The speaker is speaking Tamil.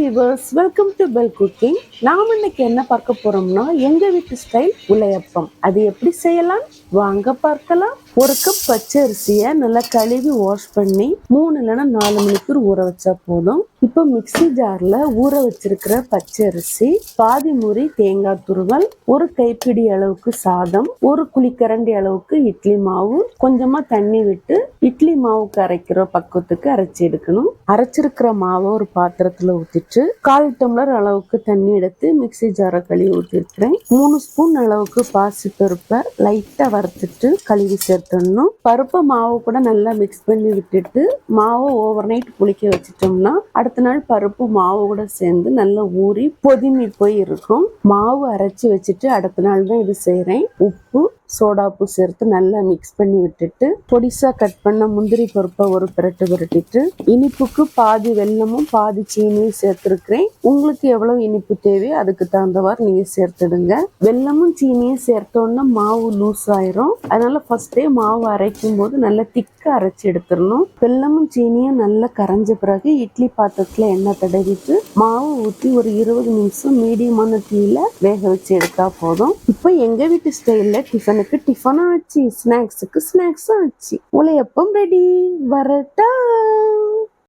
Viewers welcome to bell cooking நாம் இன்னைக்கு என்ன பார்க்க போறோம்னா எங்க வீட்டு ஸ்டைல் உலையப்பம். அது எப்படி செய்யலாம்? வாங்க பார்க்கலாம். ஒரு கப் பச்சை அரிசியை நல்லா கழுவி வாஷ் பண்ணி மூணு இல்லைன்னா நாலு மணிக்கூர் ஊற வச்சா போதும். இப்போ மிக்ஸி ஜார்ல ஊற வச்சிருக்கிற பச்சை அரிசி பாதி முறி தேங்காய் துருவல் ஒரு கைப்பிடி அளவுக்கு சாதம் ஒரு குழிக்கரண்டி அளவுக்கு இட்லி மாவு கொஞ்சமா தண்ணி விட்டு இட்லி மாவுக்கு அரைக்கிற பக்குவத்துக்கு அரைச்சி எடுக்கணும். அரைச்சிருக்கிற மாவை ஒரு பாத்திரத்துல ஊத்திட்டு கால் டம்ளர் அளவுக்கு தண்ணி எடுத்து மிக்ஸி ஜாரை கழுவி ஊற்றிருக்கிறேன் மூணு ஸ்பூன் அளவுக்கு பாசி பருப்பை லைட்டா வறுத்துட்டு கழுவி சேர்த்துடணும். பருப்பை மாவு கூட நல்லா மிக்ஸ் பண்ணி விட்டுட்டு மாவை ஓவர் நைட் புளிக்க வச்சிட்டோம்னா அடுத்த நாள் பருப்பு மாவு கூட சேர்ந்து நல்லா ஊறி பொதுமி போய் இருக்கும். மாவு அரைச்சி வச்சுட்டு அடுத்த நாள் தான் இது செய்கிறேன் உப்பு சோடாப்பு சேர்த்து நல்லா மிக்ஸ் பண்ணி விட்டுட்டு பொடிசா கட் பண்ண முந்திரி பருப்பை ஒரு பிரட்டு விரட்டிட்டு இனிப்புக்கு பாதி வெல்லமும் பாதி சீனியும் சேர்த்துருக்கிறேன். உங்களுக்கு எவ்வளவு இனிப்பு தேவையோ அதுக்கு தகுந்தவாறு நீங்க சேர்த்துடுங்க. வெல்லமும் சீனியும் சேர்த்தோன்னா மாவு லூஸ் ஆயிரும். அதனால ஃபர்ஸ்டே மாவு அரைக்கும் போது நல்லா திக்கா அரைச்சி எடுத்துடணும். வெல்லமும் சீனியும் நல்லா கரைஞ்ச பிறகு இட்லி பாத்திரத்துல எண்ணெய் தடவிட்டு மாவு ஊற்றி ஒரு இருபது நிமிஷம் மீடியமான தீயில வேக வச்சு எடுத்தா போதும். இப்போ எங்க வீட்டு ஸ்டைல்ல டிஃபனுக்கு டிஃபனும் ஆச்சு. ஸ்நாக்ஸுக்கு ஸ்நாக்ஸும் ஆச்சு. உலையப்பம் ரெடி வரட்டா.